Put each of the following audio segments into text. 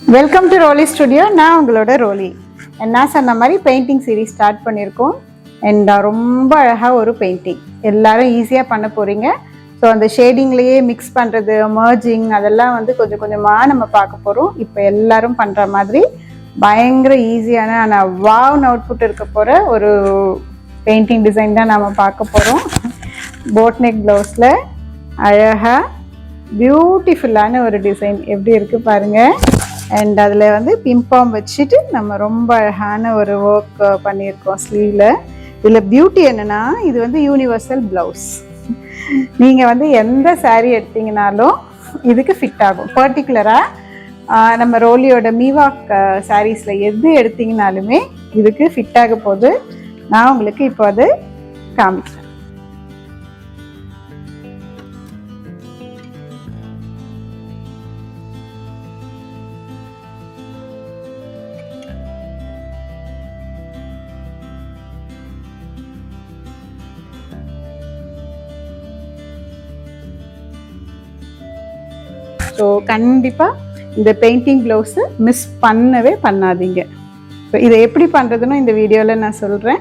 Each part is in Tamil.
வெல்கம் டு ரோலி ஸ்டுடியோ நான் உங்களோட ரோலி நான் சொன்ன மாதிரி பெயிண்டிங் சீரீஸ் ஸ்டார்ட் பண்ணியிருக்கோம். அண்ட் ரொம்ப அழகாக ஒரு பெயிண்டிங் எல்லாரும் ஈஸியாக பண்ண போகிறீங்க ஸோ அந்த ஷேடிங்லேயே மிக்ஸ் பண்ணுறது மர்ஜிங் அதெல்லாம் வந்து கொஞ்சம் கொஞ்சமாக நம்ம பார்க்க போகிறோம் இப்போ எல்லாரும் பண்ணுற மாதிரி பயங்கர ஈஸியான ஆனால் வாவ் அவுட்புட் இருக்க போகிற ஒரு பெயிண்டிங் டிசைன் தான் நாம் பார்க்க போகிறோம் போட் நெக் ப்ளவுஸில் அழகாக பியூட்டிஃபுல்லான ஒரு டிசைன் எப்படி இருக்குது பாருங்கள் அண்ட் அதில் வந்து பிம்பாம் வச்சுட்டு நம்ம ரொம்ப அழகான ஒரு ஒர்க் பண்ணியிருக்கோம் ஸ்லீவில் இதில் பியூட்டி என்னென்னா இது வந்து யூனிவர்சல் ப்ளவுஸ் நீங்கள் வந்து எந்த சாரீ எடுத்தீங்கனாலும் இதுக்கு ஃபிட் ஆகும். பர்டிகுலராக நம்ம ரோலியோட மீவாக் சாரீஸில் எது எடுத்தீங்கனாலுமே இதுக்கு ஃபிட் ஆக போகுது. நான் உங்களுக்கு இப்போ அது காமிக்கிறேன். ஸோ கண்டிப்பாக இந்த பெயிண்டிங் ப்ளவுஸு மிஸ் பண்ணவே பண்ணாதீங்க. ஸோ இதை எப்படி பண்ணுறதுன்னு இந்த வீடியோவில் நான் சொல்கிறேன்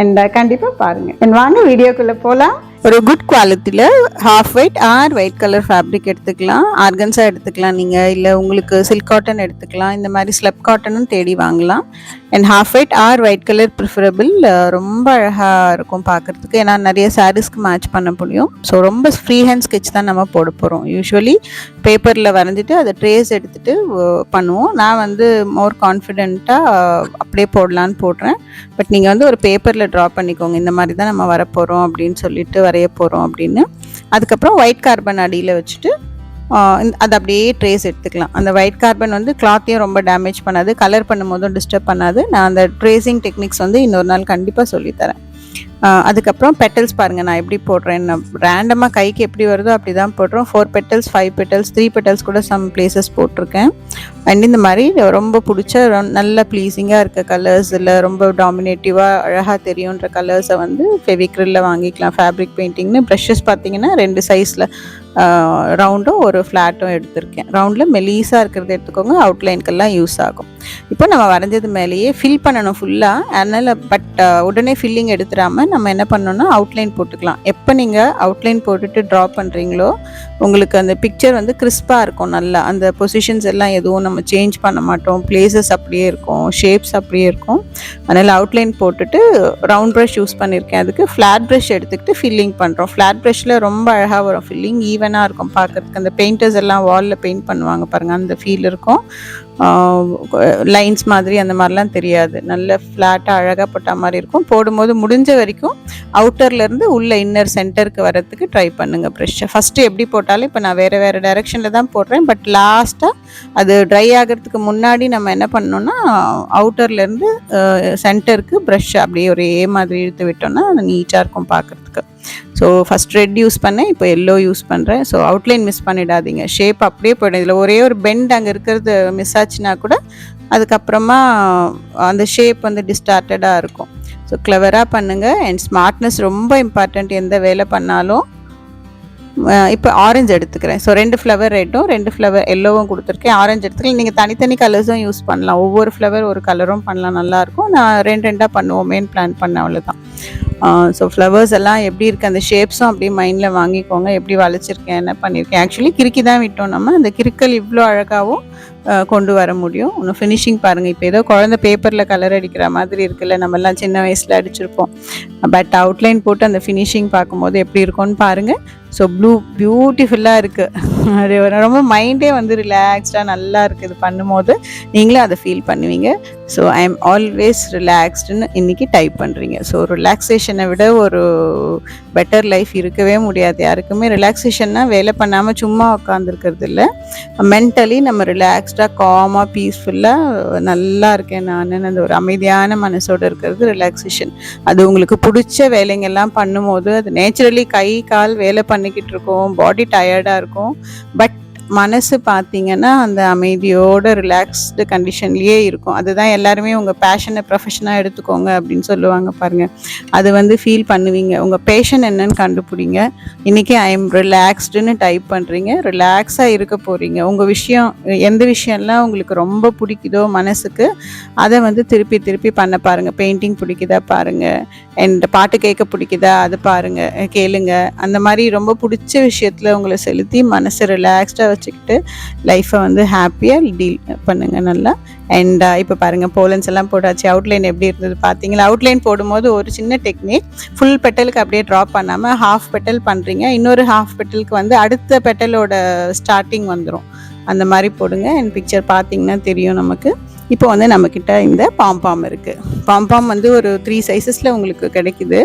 அண்ட் கண்டிப்பாக பாருங்கள் வாங்க வீடியோக்குள்ளே போகலாம் ஒரு குட் குவாலிட்டியில் half white or white colour fabric எடுத்துக்கலாம். ஆர்கன்ஸா எடுத்துக்கலாம் நீங்கள் இல்லை உங்களுக்கு சில்க் காட்டன் எடுத்துக்கலாம். இந்த மாதிரி ஸ்லப் காட்டனும் தேடி வாங்கலாம். And half white or white colour preferable ரொம்ப அழகாக இருக்கும் பார்க்குறதுக்கு ஏன்னா நிறைய சாரீஸ்க்கு மேட்ச் பண்ண முடியும். ஸோ ரொம்ப ஃப்ரீ ஹேண்ட் ஸ்கெட்ச் தான் நம்ம போட போகிறோம் யூஸ்வலி பேப்பரில் வரைஞ்சிட்டு அதை ட்ரேஸ் எடுத்துகிட்டு பண்ணுவோம். நான் வந்து மோர் கான்ஃபிடென்ட்டாக அப்படியே போடலான்னு போடுறேன். பட் நீங்கள் வந்து ஒரு பேப்பரில் ட்ரா பண்ணிக்கோங்க. இந்த மாதிரி தான் நம்ம வரப்போகிறோம் அப்படின்னு சொல்லிட்டு வரைய போகிறோம் அப்படின்னு. அதுக்கப்புறம் ஒயிட் கார்பன் அடியில் வச்சுட்டு அதை அது அப்படியே ட்ரேஸ் எடுத்துக்கலாம். அந்த ஒயிட் கார்பன் வந்து கிளாத்தையும் ரொம்ப டேமேஜ் பண்ணாது கலர் பண்ணும் போதும் டிஸ்டர்ப் பண்ணாது. நான் அந்த ட்ரேசிங் டெக்னிக்ஸ் வந்து இன்னொரு நாள் கண்டிப்பாக சொல்லித்தரேன் அதுக்கப்புறம் பெட்டல்ஸ் பாருங்கள் நான் எப்படி போடுறேன் நான் ரேண்டமாக கைக்கு எப்படி வருதோ அப்படி தான் போடுறோம். Four petals five petals three petals கூட சம் பிளேசஸ் போட்டிருக்கேன். அண்ட் இந்த மாதிரி ரொம்ப பிடிச்ச நல்ல ப்ளீஸிங்காக இருக்க கலர்ஸ் இல்லை ரொம்ப டாமினேட்டிவாக அழகாக தெரியுன்ற கலர்ஸை வந்து ஃபெவிக்ரில்ல வாங்கிக்கலாம். ஃபேப்ரிக் பெயிண்டிங்னு ப்ரஷஸ் பார்த்தீங்கன்னா ரெண்டு சைஸில் ரவுண்டும் ஒரு ஃப்ளாட்டும் எடுத்திருக்கேன். ரவுண்டில் மெலீஸாக இருக்கிறத எடுத்துக்கோங்க அவுட்லைனுக்கெல்லாம் யூஸ் ஆகும். இப்போ நம்ம வரைஞ்சது மேலேயே ஃபில் பண்ணணும் ஃபுல்லாக அதனால் பட் உடனே ஃபில்லிங் எடுத்துடாமல் நம்ம என்ன பண்ணோம்னா அவுட்லைன் போட்டுக்கலாம். எப்போ நீங்கள் அவுட்லைன் போட்டுட்டு ட்ரா பண்ணுறீங்களோ உங்களுக்கு அந்த பிக்சர் வந்து கிறிஸ்பாக இருக்கும் நல்லா. அந்த பொசிஷன்ஸ் எல்லாம் எதுவும் நம்ம சேஞ்ச் பண்ண மாட்டோம். பிளேசஸ் அப்படியே இருக்கும் ஷேப்ஸ் அப்படியே இருக்கும். அதனால் அவுட்லைன் போட்டுட்டு ரவுண்ட் ப்ரஷ் யூஸ் பண்ணியிருக்கேன் அதுக்கு ஃப்ளாட் ப்ரஷ் எடுத்துக்கிட்டு ஃபில்லிங் பண்ணுறோம் ஃப்ளாட் ப்ரஷ்ஷில் ரொம்ப அழகாக வரும். ஃபில்லிங் ஈவன் ஈவனாக இருக்கும் பார்க்குறதுக்கு. அந்த பெயிண்டர்ஸ் எல்லாம் வாலில் பெயிண்ட் பண்ணுவாங்க பாருங்கள் அந்த ஃபீல் இருக்கும். லைன்ஸ் மாதிரி அந்த மாதிரிலாம் தெரியாது. நல்ல ஃப்ளாட்டாக அழகாக போட்ட மாதிரி இருக்கும். போடும்போது முடிஞ்ச வரைக்கும் அவுட்டர்லேருந்து உள்ள இன்னர் சென்டருக்கு வரத்துக்கு ட்ரை பண்ணுங்கள் ப்ரெஷ்ஷை ஃபஸ்ட்டு எப்படி போட்டாலும் இப்போ நான் வேறு வேறு டைரெக்ஷனில் தான் போடுறேன். பட் லாஸ்ட்டாக அது ட்ரை ஆகிறதுக்கு முன்னாடி நம்ம என்ன பண்ணோன்னா அவுட்டர்லேருந்து சென்டருக்கு ப்ரஷ் அப்படியே ஒரே மாதிரி இழுத்து விட்டோம்னா நீட்டாக இருக்கும் பார்க்குறதுக்கு ஸோ ஃபஸ்ட் ரெட் யூஸ் பண்ணேன். இப்போ எல்லோ யூஸ் பண்ணுறேன் ஸோ அவுட்லைன் மிஸ் பண்ணிடாதீங்க. ஷேப் அப்படியே போயிடும். இதில் ஒரே ஒரு பெண்ட் அங்கே இருக்கிறது மிஸ் ஆச்சு ஆச்சுன்னா கூட அதுக்கப்புறமா அந்த ஷேப் வந்து டிஸ்டார்டடாக இருக்கும். ஸோ கிளவராக பண்ணுங்கள் அண்ட் ஸ்மார்ட்னஸ் ரொம்ப இம்பார்ட்டண்ட் எந்த வேலை பண்ணாலும். இப்போ ஆரஞ்சு எடுத்துக்கிறேன். ஸோ ரெண்டு ஃப்ளவர் ரெட்டும் ரெண்டு ஃப்ளவர் எல்லோவும் கொடுத்துருக்கேன். ஆரஞ்சு எடுத்துக்கலாம் நீங்கள் தனித்தனி கலர்ஸும் யூஸ் பண்ணலாம். ஒவ்வொரு ஃப்ளவர் ஒரு கலரும் பண்ணலாம். நல்லாயிருக்கும் நான் ரெண்டு ரெண்டாக பண்ணுவோம். மெயின் பிளான் பண்ண அவ்வளோதான் ஸோ ஃப்ளவர்ஸ் எல்லாம் எப்படி இருக்குது அந்த ஷேப்ஸும் அப்படியே மைண்டில் வாங்கிக்கோங்க. எப்படி வளைச்சிருக்கேன் என்ன பண்ணியிருக்கேன் ஆக்சுவலி கிறுக்கி தான் விட்டோம் நம்ம. அந்த கிறுக்கல் இவ்வளோ அழகாகவும் கொண்டு வர முடியும். இன்னும் ஃபினிஷிங் பாருங்கள் இப்போ ஏதோ குழந்தை பேப்பரில் கலர் அடிக்கிற மாதிரி இருக்குல்ல. நம்மெல்லாம் சின்ன வயசில் அடிச்சிருப்போம். பட் அவுட்லைன் போட்டு அந்த ஃபினிஷிங் பார்க்கும்போது எப்படி இருக்கும்னு பாருங்கள் ஸோ ப்ளூ பியூட்டிஃபுல்லாக இருக்குது ரொம்ப மைண்டே வந்து ரிலாக்ஸ்டாக நல்லா இருக்குது பண்ணும்போது. நீங்களும் அதை ஃபீல் பண்ணுவீங்க. ஸோ ஐ எம் ஆல்வேஸ் ரிலாக்ஸ்டுன்னு இன்றைக்கி டைப் பண்ணுறீங்க ஸோ ரிலாக்ஸேஷனை விட ஒரு பெட்டர் லைஃப் இருக்கவே முடியாது யாருக்குமே. ரிலாக்ஸேஷன்னா வேலை பண்ணாமல் சும்மா உட்காந்துருக்கிறது இல்லை. மென்டலி நம்ம ரிலாக்ஸ்டாக காமாக பீஸ்ஃபுல்லாக நல்லா இருக்கேன் நான். அந்த ஒரு அமைதியான மனசோட இருக்கிறது ரிலாக்ஸேஷன் அது உங்களுக்கு பிடிச்ச வேலைங்கெல்லாம் பண்ணும்போது அது நேச்சுரலி கை கால் வேலை பண்ணிக்கிட்டு இருக்கோம். பாடி டயர்டாக இருக்கும். பட் மனசு பார்த்தீங்கன்னா அந்த அமைதியோட ரிலாக்ஸ்டு கண்டிஷன்லேயே இருக்கும். அதுதான் எல்லாருமே உங்கள் பேஷனை ப்ரொஃபஷனாக எடுத்துக்கோங்க அப்படின்னு சொல்லுவாங்க பாருங்கள் அது வந்து ஃபீல் பண்ணுவீங்க. உங்கள் பேஷன் என்னன்னு கண்டுபிடிங்க. இன்றைக்கி ஐ எம் ரிலாக்ஸ்டுன்னு டைப் பண்ணுறீங்க ரிலாக்ஸாக இருக்க போகிறீங்க உங்கள் விஷயம் எந்த விஷயம்லாம் உங்களுக்கு ரொம்ப பிடிக்குதோ மனசுக்கு அதை வந்து திருப்பி திருப்பி பண்ண பாருங்கள் பெயிண்டிங் பிடிக்குதா பாருங்கள் அண்ட் பாட்டு கேட்க பிடிக்குதா அது பாருங்கள் கேளுங்க. அந்த மாதிரி ரொம்ப பிடிச்ச விஷயத்தில் உங்களை செலுத்தி மனசை ரிலாக்ஸ்டாக வச்சுக்கிட்டு லைஃப்பை வந்து ஹாப்பியாக டீல் பண்ணுங்கள் நல்லா. அண்ட் இப்போ பாருங்கள் போலன்ஸ் எல்லாம் போட்டாச்சு. அவுட்லைன் எப்படி இருந்தது பார்த்தீங்களா அவுட்லைன் போடும்போது ஒரு சின்ன டெக்னிக் ஃபுல் பெட்டலுக்கு அப்படியே ட்ராப் பண்ணாமல் ஹாஃப் பெட்டல் பண்ணுறீங்க இன்னொரு ஹாஃப் பெட்டலுக்கு வந்து அடுத்த பெட்டலோட ஸ்டார்டிங் வந்துடும் அந்த மாதிரி போடுங்க. அண்ட் பிக்சர் பார்த்தீங்கன்னா தெரியும் நமக்கு. இப்போ வந்து நம்மக்கிட்ட இந்த பாம்பாம் இருக்குது பாம்பாம் வந்து ஒரு த்ரீ சைஸஸில் உங்களுக்கு கிடைக்குது.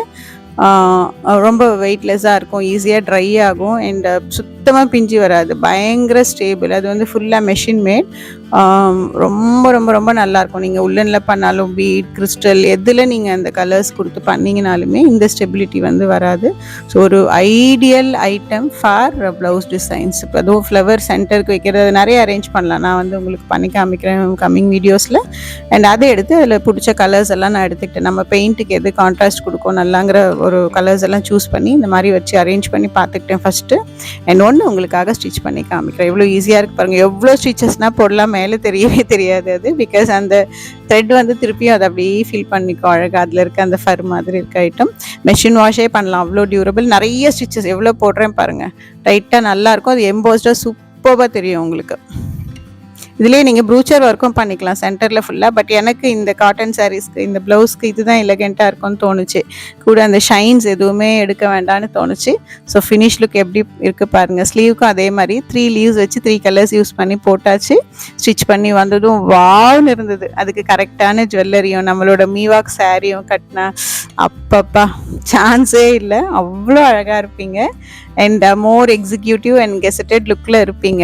ரொம்ப வெயிட்லெஸ்ஸாக இருக்கும் ஈஸியாக ட்ரை ஆகும் அண்ட் சுத்தமாக பிஞ்சு வராது. பயங்கர ஸ்டேபிள் அது வந்து ஃபுல்லாக மெஷின் மேட் ரொம்ப ரொம்ப ரொம்ப நல்லாயிருக்கும். நீங்கள் உள்ளனில் பண்ணாலும் பீட் கிறிஸ்டல் எதில் நீங்கள் அந்த கலர்ஸ் கொடுத்து பண்ணிங்கனாலுமே இந்த ஸ்டெபிலிட்டி வந்து வராது. ஸோ ஒரு ideal item for blouse designs இப்போ அதுவும் ஃப்ளவர் சென்டருக்கு வைக்கிறது நிறைய அரேஞ்ச் பண்ணலாம். நான் வந்து உங்களுக்கு பண்ணி காமிக்கிறேன் கம்மிங் வீடியோஸில் அண்ட் அதை எடுத்து அதில் பிடிச்ச கலர்ஸ் எல்லாம் நான் எடுத்துக்கிட்டேன். நம்ம பெயிண்ட்டுக்கு எது கான்ட்ராஸ்ட் கொடுக்கும் நல்லாங்கிற ஒரு கலர்ஸ் எல்லாம் சூஸ் பண்ணி இந்த மாதிரி வச்சு அரேஞ்ச் பண்ணி பார்த்துக்கிட்டேன் ஃபஸ்ட்டு அண்ட் ஒன்று உங்களுக்காக ஸ்டிச் பண்ணி காமிக்கிறேன். எவ்வளோ ஈஸியாக இருக்குது பாருங்கள் எவ்வளோ ஸ்டிச்சஸ்னால் போடலாமே. மேலே தெரியவே தெரியாது அது. பிகாஸ் அந்த த்ரெட் வந்து திருப்பியும் அதை அப்படியே ஃபீல் பண்ணிக்கும். அழகாக அதில் இருக்க அந்த ஃபர் மாதிரி இருக்க ஐட்டம் மெஷின் வாஷே பண்ணலாம். அவ்வளோ டியூரபிள் நிறைய ஸ்டிச்சஸ் எவ்வளோ போடுறேன் பாருங்கள் டைட்டாக நல்லாயிருக்கும் அது எம்போஸ்டாக சூப்பராக தெரியும் உங்களுக்கு. இதுலேயே நீங்கள் ப்ரூச்சர் ஒர்க்கும் பண்ணிக்கலாம் சென்டரில் ஃபுல்லாக பட் எனக்கு இந்த காட்டன் சாரீஸ்க்கு இந்த ப்ளவுஸ்க்கு இதுதான் எலகெண்ட்டாக இருக்கும்னு தோணுச்சு. கூட அந்த ஷைன்ஸ் எதுவுமே எடுக்க வேண்டாம்னு தோணுச்சு. ஸோ ஃபினிஷ் லுக் எப்படி இருக்குது பாருங்கள் ஸ்லீவுக்கும் அதே மாதிரி த்ரீ லீவ்ஸ் வச்சு த்ரீ கலர்ஸ் யூஸ் பண்ணி போட்டாச்சு. ஸ்டிச் பண்ணி வந்ததும் வாவ்னு இருந்தது. அதுக்கு கரெக்டான ஜுவல்லரியும் நம்மளோட மீவாக் சாரியும் கட்டினா அப்பப்பா சான்ஸே இல்லை. அவ்வளோ அழகாக இருப்பீங்க. And more executive and gazetted லுக்கில் இருப்பீங்க.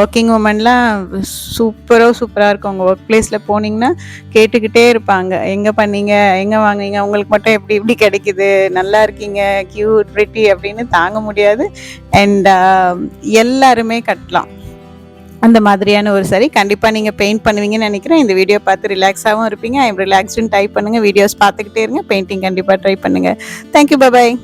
ஒர்க்கிங் உமன்லாம் சூப்பராக சூப்பராக இருக்கும். உங்கள் ஒர்க் பிளேஸில் போனீங்கன்னா கேட்டுக்கிட்டே இருப்பாங்க. எங்கே பண்ணீங்க? எங்கே வாங்குனீங்க? உங்களுக்கு மட்டும் எப்படி இப்படி கிடைக்குது? நல்லா இருக்கீங்க? க்யூட் பிரிட்டி அப்படின்னு தாங்க முடியாது. அண்ட் uh, எல்லாருமே கட்டலாம். அந்த மாதிரியான ஒரு சரி கண்டிப்பாக நீங்கள் பெயிண்ட் பண்ணுவீங்கன்னு நினைக்கிறேன். இந்த வீடியோ பார்த்து ரிலாக்ஸாகவும் இருப்பீங்க. ஐம் ரிலாக்ஸ்டுன்னு டைப் பண்ணுங்கள் வீடியோஸ் பார்த்துக்கிட்டே இருங்க. பெயிண்டிங் கண்டிப்பாக ட்ரை பண்ணுங்கள் தேங்க்யூ பாய்